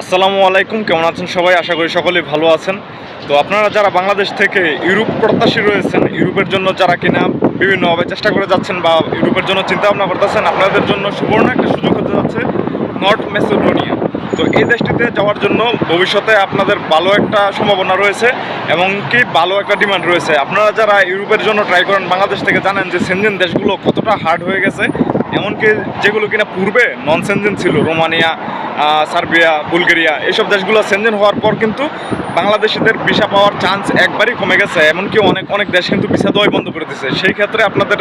আসসালামু আলাইকুম, কেমন আছেন সবাই? আশা করি সকলেই ভালো আছেন। তো আপনারা যারা বাংলাদেশ থেকে ইউরোপ প্রত্যাশী রয়েছেন, ইউরোপের জন্য যারা কিনা বিভিন্নভাবে চেষ্টা করে যাচ্ছেন বা ইউরোপের জন্য চিন্তা ভাবনা করতেছেন, আপনাদের জন্য সুবর্ণ একটা সুযোগ হতে যাচ্ছে নর্থ মেসিডোনিয়া। তো এই দেশটিতে যাওয়ার জন্য ভবিষ্যতে আপনাদের ভালো একটা সম্ভাবনা রয়েছে এবং কি ভালো একটা ডিমান্ড রয়েছে। আপনারা যারা ইউরোপের জন্য ট্রাই করেন, বাংলাদেশ থেকে জানেন যে সেনজেন দেশগুলো কতটা হার্ড হয়ে গেছে, এমনকি যেগুলো কিনা পূর্বে নন সেনজেন ছিল, রোমানিয়া সার্বিয়া, বুলগেরিয়া এইসব দেশগুলো সেনজেন হওয়ার পর কিন্তু বাংলাদেশিদের ভিসা পাওয়ার চান্স একবারই কমে গেছে। এমনকি অনেক অনেক দেশ কিন্তু ভিসা দেওয়াই বন্ধ করে দিয়েছে সেই ক্ষেত্রে আপনাদের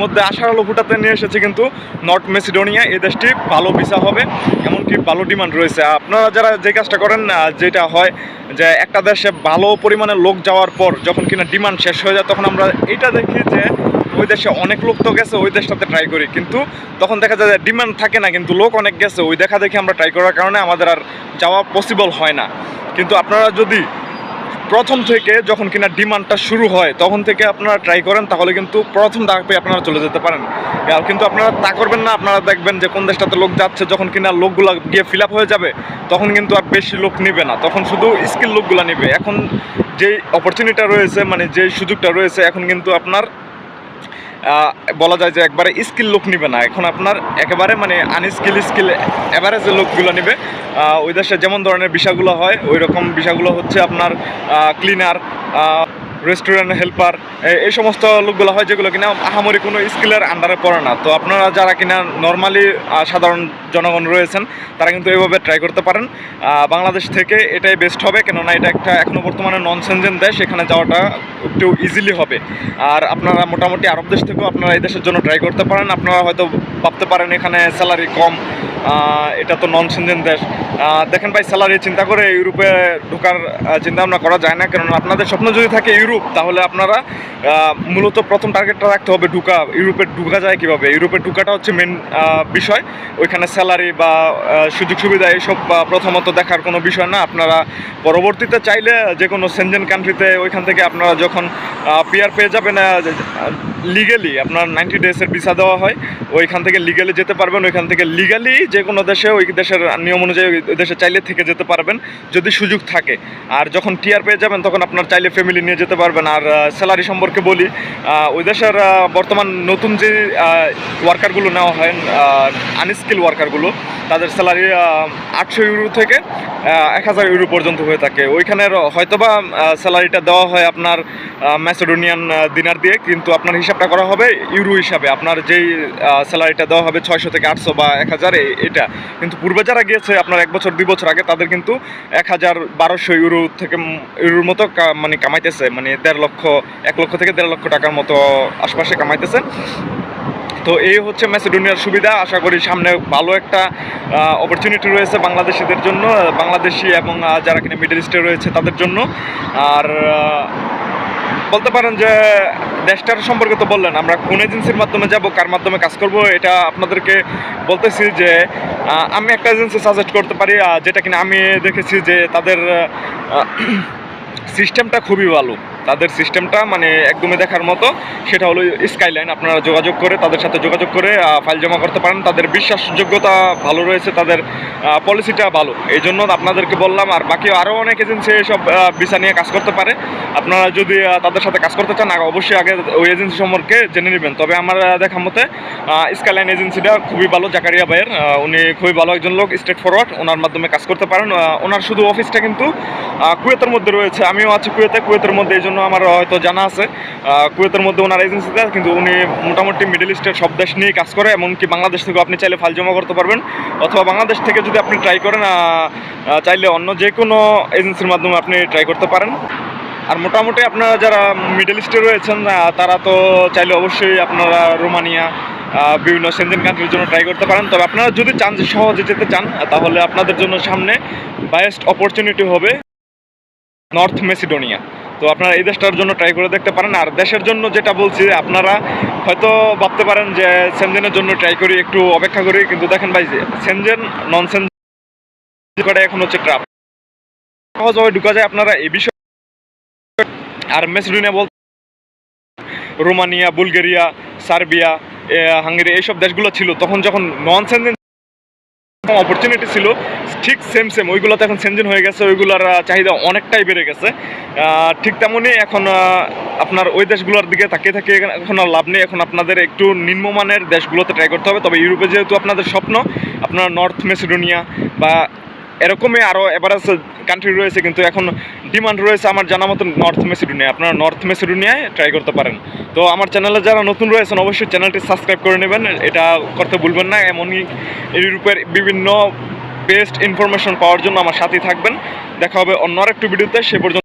মধ্যে আশার আলো ফুটাতে নিয়ে এসেছে কিন্তু নর্থ মেসিডোনিয়া এই দেশটি ভালো ভিসা হবে, এমনকি ভালো ডিমান্ড রয়েছে। আপনারা যারা যে কাজটা করেন যেটা হয় যে একটা দেশে ভালো পরিমাণে লোক যাওয়ার পর যখন কিনা ডিমান্ড শেষ হয়ে যায়, তখন আমরা এটা দেখি যে ওই দেশে অনেক লোক তো গেছে, ওই দেশটাতে ট্রাই করি। কিন্তু তখন দেখা যায় ডিমান্ড থাকে না, কিন্তু লোক অনেক গেছে, ওই দেখা দেখি আমরা ট্রাই করার কারণে আমাদের আর যাওয়া পসিবল হয় না। কিন্তু আপনারা যদি প্রথম থেকে যখন কিনা ডিমান্ডটা শুরু হয়, তখন থেকে আপনারা ট্রাই করেন, তাহলে কিন্তু প্রথম ধাপে আপনারা চলে যেতে পারেন। আর কিন্তু আপনারা তা করবেন না, আপনারা দেখবেন যে কোন দেশটাতে লোক যাচ্ছে, যখন কিনা লোকগুলো গিয়ে ফিল হয়ে যাবে, তখন কিন্তু আর বেশি লোক নেবে না। তখন শুধু স্কিল লোকগুলো নেবে। এখন যেই অপরচুনিটিটা রয়েছে মানে যেই সুযোগটা রয়েছে, এখন কিন্তু আপনার বলা যায় যে একবারে স্কিল লোক নিবে না। এখন আপনার একেবারে মানে আনস্কিল স্কিল অ্যাভারেজের লোকগুলো নেবে ওই দেশে যেমন ধরনের বিষয়গুলো হয় ওই রকম বিষয়গুলো হচ্ছে আপনার ক্লিনার রেস্টুরেন্ট হেল্পার এই সমস্ত লোকগুলো হয় যেগুলো কিনা আহামরি কোনো স্কিলের আন্ডারে পড়ে না। তো আপনারা যারা কিনা নর্মালি সাধারণ জনগণ রয়েছেন, তারা কিন্তু এইভাবে ট্রাই করতে পারেন। বাংলাদেশ থেকে এটাই বেস্ট হবে, কেননা এটা একটা এখনও বর্তমানে নন সেনজেন দেশ, এখানে যাওয়াটা একটু ইজিলি হবে। আর আপনারা মোটামুটি আরব দেশ থেকেও আপনারা এই দেশের জন্য ট্রাই করতে পারেন। আপনারা হয়তো ভাবতে পারেন এখানে স্যালারি কম এটা তো নন সেনজেন দেশ। দেখেন ভাই স্যালারি চিন্তা করে ইউরোপে ঢোকার চিন্তা ভাবনা করা যায় না। কেননা আপনাদের স্বপ্ন যদি থাকে ইউরোপ, তাহলে আপনারা মূলত প্রথম টার্গেটটা রাখতে হবে ঢুকা। ইউরোপে ঢুকা যায় কীভাবে? ইউরোপে ঢুকাটা হচ্ছে মেন বিষয়। ওইখানে স্যালারি বা সুযোগ সুবিধা এইসব প্রথমত দেখার কোনো বিষয় না। আপনারা পরবর্তীতে চাইলে যে কোনো সেনজেন কান্ট্রিতে ওইখান থেকে আপনারা যখন পিয়ার পেয়ে যাবেন লিগালি আপনার নাইনটি ডেজের ভিসা দেওয়া হয়, ওইখান থেকে লিগালি যেতে পারবেন। ওইখান থেকে লিগালি যে কোনো দেশে, ওই দেশের নিয়ম অনুযায়ী দেশে চাইলে থেকে যেতে পারবেন, যদি সুযোগ থাকে। আর যখন টিআর পেয়ে যাবেন, তখন আপনার চাইলে ফ্যামিলি নিয়ে যেতে পারবেন। আর স্যালারি সম্পর্কে বলি ওই দেশের বর্তমান নতুন যে ওয়ার্কারগুলো নেওয়া হয় আনস্কিল ওয়ার্কারগুলো তাদের স্যালারি আটশো ইউরো থেকে এক হাজার ইউরো পর্যন্ত হয়ে থাকে। ওইখানের হয়তোবা স্যালারিটা দেওয়া হয় আপনার ম্যাসেডোনিয়ান দিনার দিয়ে, কিন্তু আপনার হিসাবটা করা হবে ইউরো হিসাবে। আপনার যেই স্যালারিটা দেওয়া হবে ছয়শো থেকে আটশো বা এক হাজার, এটা। কিন্তু পূর্বে যারা গিয়েছে, আপনার এক বছর, দুই বছর আগে, তাদের কিন্তু এক হাজার বারোশো ইউরো থেকে ইউরোর মতো মানে কামাইতেছে। মানে দেড় লক্ষ, এক লক্ষ থেকে দেড় লক্ষ টাকার মতো আশপাশে কামাইতেছে। তো এই হচ্ছে ম্যাসেডোনিয়ার সুবিধা। আশা করি সামনে ভালো একটা অপরচুনিটি রয়েছে বাংলাদেশিদের জন্য, বাংলাদেশি এবং যারা কিনা মিডল ইস্টে রয়েছে তাদের জন্য। আর বলতে পারেন যে দেশটার সম্পর্কে তো বললেন, আমরা কোন এজেন্সির মাধ্যমে যাব, কার মাধ্যমে কাজ করব, এটা আপনাদেরকে বলতেছি যে আমি একটা এজেন্সি সাজেস্ট করতে পারি যেটা কিনা আমি দেখেছি যে তাদের সিস্টেমটা খুবই ভালো। তাদের সিস্টেমটা মানে একদমই দেখার মতো। সেটা হলো স্কাইলাইন আপনারা যোগাযোগ করে তাদের সাথে যোগাযোগ করে ফাইল জমা করতে পারেন। তাদের বিশ্বাসযোগ্যতা ভালো রয়েছে, তাদের পলিসিটা ভালো। এই জন্য আপনাদেরকে বললাম, আর বাকি আরও অনেক এজেন্সি এসব ভিসা নিয়ে কাজ করতে পারে। আপনারা যদি তাদের সাথে কাজ করতে চান, আগে অবশ্যই আগে ওই এজেন্সি সম্পর্কে জেনে নেবেন। তবে আমার দেখা মতে স্কাইলাইন এজেন্সিটা খুবই ভালো, জাকারিয়া ভাইয়ের। উনি খুবই ভালো একজন লোক স্ট্রেট ফরওয়ার্ড ওনার মাধ্যমে কাজ করতে পারেন। ওনার শুধু অফিসটা কিন্তু কুয়েতের মধ্যে রয়েছে। আমিও আছি কুয়েতে। কুয়েতের মধ্যে এই জন্য আমার হয়তো জানা আছে কুয়েতের মধ্যে ওনার এজেন্সিতে কিন্তু উনি মোটামুটি মিডল ইস্টের সব দেশ নিয়ে কাজ করে, এমনকি বাংলাদেশ থেকেও আপনি চাইলে ফাইল জমা করতে পারবেন। অথবা বাংলাদেশ থেকে যদি আপনি ট্রাই করেন চাইলে অন্য যে কোনো এজেন্সির মাধ্যমে আপনি ট্রাই করতে পারেন। আর মোটামুটি আপনারা যারা মিডল ইস্টে রয়েছেন তারা তো চাইলে অবশ্যই আপনারা রোমানিয়া বিভিন্ন সেনজেন কান্ট্রির জন্য ট্রাই করতে পারেন। তবে আপনারা যদি চান যে সহজে যেতে চান তাহলে আপনাদের জন্য সামনে বেস্ট অপরচুনিটি হবে নর্থ মেসিডোনিয়া তো আপনারা এই দেশটার জন্য ট্রাই করে দেখতে পারেন। আর দেশের জন্য যেটা বলছি, আপনারা হয়তো ভাবতে পারেন যে সেনজেনের জন্য ট্রাই করি, একটু অপেক্ষা করি। কিন্তু দেখেন ভাই সেনজেন নন সেনজেন এখন হচ্ছে ট্রাপ সহজভাবে ঢুকা যায় আপনারা এই বিষয়। আর মেসিডোনিয়া বল রোমানিয়া, বুলগেরিয়া, সার্বিয়া হাঙ্গেরি, এইসব দেশগুলো ছিল, তখন যখন নন সেনজেন অপরচুনিটি ছিল। ঠিক সেম সেম ওইগুলো তো এখন সেনজেন হয়ে গেছে, ওইগুলোর চাহিদা অনেকটাই বেড়ে গেছে। ঠিক তেমনই এখন আপনার ওই দেশগুলোর দিকে তাকিয়ে থাকে এখন লাভ নেই। এখন আপনাদের একটু নিম্নমানের দেশগুলোতে ট্রাই করতে হবে। তবে ইউরোপে যেহেতু আপনাদের স্বপ্ন, আপনার নর্থ মেসিডোনিয়া বা এরকমই আরও এভারেজ কান্ট্রি রয়েছে, কিন্তু এখন ডিমান্ড রয়েছে আমার জানা মতো নর্থ মেসিডোনিয়া আপনারা নর্থ মেসিডোনিয়ায় ট্রাই করতে পারেন। তো আমার চ্যানেলে যারা নতুন রয়েছেন, অবশ্যই চ্যানেলটি সাবস্ক্রাইব করে নেবেন। এটা করতে ভুলবেন না, এমনই ইউরোপের বিভিন্ন বেস্ট ইনফরমেশন পাওয়ার জন্য আমার সাথেই থাকবেন। দেখা হবে অন্য আরেকটু ভিডিওতে সে পর্যন্ত